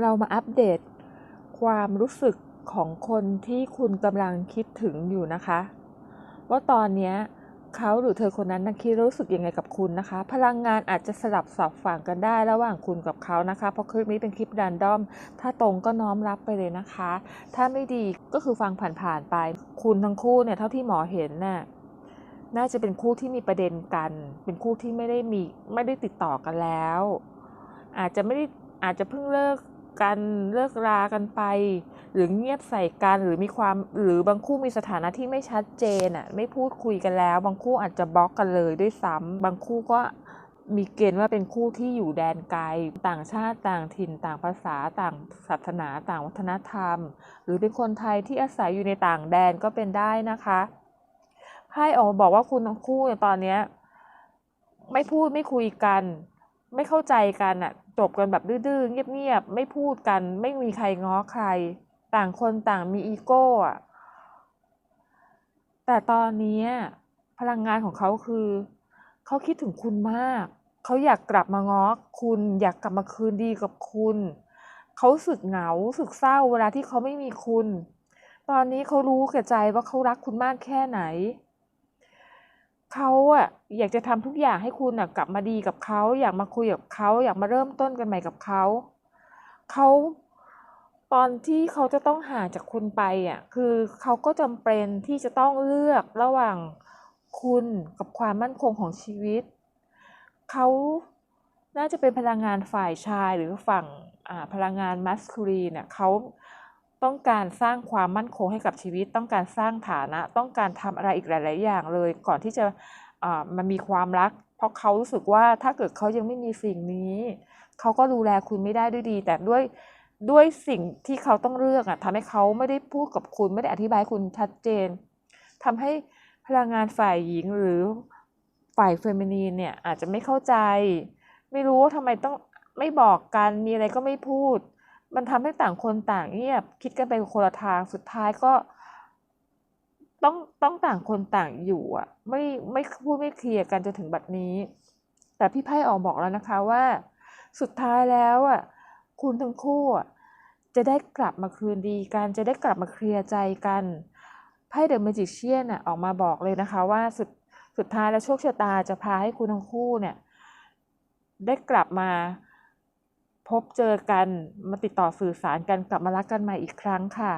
เรามาอัปเดต ความรู้สึกของคนที่คุณกำลังคิดถึงอยู่นะคะ ว่าตอนนี้เขาหรือเธอคนนั้นนะคิดรู้สึกยังไงกับคุณนะคะ พลังงานอาจจะสลับสับฝั่งกันได้ระหว่างคุณกับเขานะคะ เพราะคลิปนี้เป็นคลิปดันดอม ถ้าตรงก็น้อมรับไปเลยนะคะ ถ้าไม่ดีก็คือฟังผ่านๆไป คุณทั้งคู่เนี่ยเท่าที่หมอเห็นน่ะน่าจะเป็นคู่ที่มีประเด็นกัน เป็นคู่ที่ไม่ได้มีไม่ได้ติดต่อกันแล้ว อาจจะไม่ได้อาจจะเพิ่งเลิก กันเลิกรากันไป หรือเงียบใส่กันหรือมีความหรือบางคู่มีสถานะที่ไม่ชัดเจนอะไม่พูดคุยกันแล้ว บางคู่อาจจะบล็อกกันเลยด้วยซ้ำบางคู่ก็มีเกณฑ์ว่าเป็นคู่ที่อยู่แดนไกล ต่างชาติต่างถิ่น ต่างภาษาต่างศาสนา ต่างวัฒนธรรม หรือเป็นคนไทยที่อาศัยอยู่ในต่างแดนก็เป็นได้นะคะไพ่ออกมาบอกว่าคุณทั้งคู่เนี่ยตอนเนี้ยไม่พูดไม่คุยกัน ไม่เข้าใจกันอะจบกันแบบดื้อๆเงียบๆไม่พูดกัน ไม่มีใครง้อใคร ต่างคนต่างมีอีโก้อะแต่ตอนนี้พลังงานของเขาคือเขาคิดถึงคุณมาก เขาอยากกลับมาง้อคุณ อยากกลับมาคืนดีกับคุณ เขาสึกเหงาสึกเศร้าเวลาที่เขาไม่มีคุณ ตอนนี้เขารู้แก่ใจว่าเขารักคุณมากแค่ไหน เขาอะอยากจะทำทุกอย่างให้คุณอะกลับมาดีกับเขา อยากมาคุยกับเขาอยากมาเริ่มต้นกันใหม่กับเขาเขาตอนที่เขาจะต้องห่างจากคุณไปอะคือเขาก็จำเป็นที่จะต้องเลือกระหว่างคุณกับความมั่นคงของชีวิต เขาน่าจะเป็นพลังงานฝ่ายชายหรือฝั่งพลังงานมัสคูลีเนี่ยเขา ต้องการสร้างความมั่นคงให้กับชีวิต ต้องการสร้างฐานะ ต้องการทำอะไรอีกหลาย ๆ อย่างเลย ก่อนที่จะอ่ามันมีความรัก เพราะเขารู้สึกว่าถ้าเกิดเขายังไม่มีสิ่งนี้ เขาก็ดูแลคุณไม่ได้ด้วยดี แต่ด้วยด้วยสิ่งที่เขาต้องเลือกอะทำให้เขาไม่ได้พูดกับคุณไม่ได้อธิบายคุณชัดเจนทำให้พลังงานฝ่ายหญิงหรือฝ่ายเฟมินีนเนี่ยอาจจะไม่เข้าใจ ไม่รู้ว่าทำไมต้องไม่บอกกันมีอะไรก็ไม่พูด มันทำให้ต่างคนต่างเงียบ คิดกันไปคนละทางสุดท้ายก็ ต้องต้องต่างคนต่างอยู่อะ ไม่ไม่พูดไม่เคลียร์กันจนถึงบัดนี้ แต่พี่ไพ่ออกบอกแล้วนะคะว่า สุดท้ายแล้วอะคุณทั้งคู่อะจะได้กลับมาคืนดีกัน จะได้กลับมาเคลียร์ใจกันไพ่เดอะมจิเชียนอะออกมาบอกเลยนะคะ ว่าสุดสุดท้ายแล้วโชคชะตาจะพาให้คุณทั้งคู่เนี่ย ได้กลับมา พบเจอกัน มาติดต่อสื่อสารกันกลับมารักกันใหม่อีกครั้งค่ะ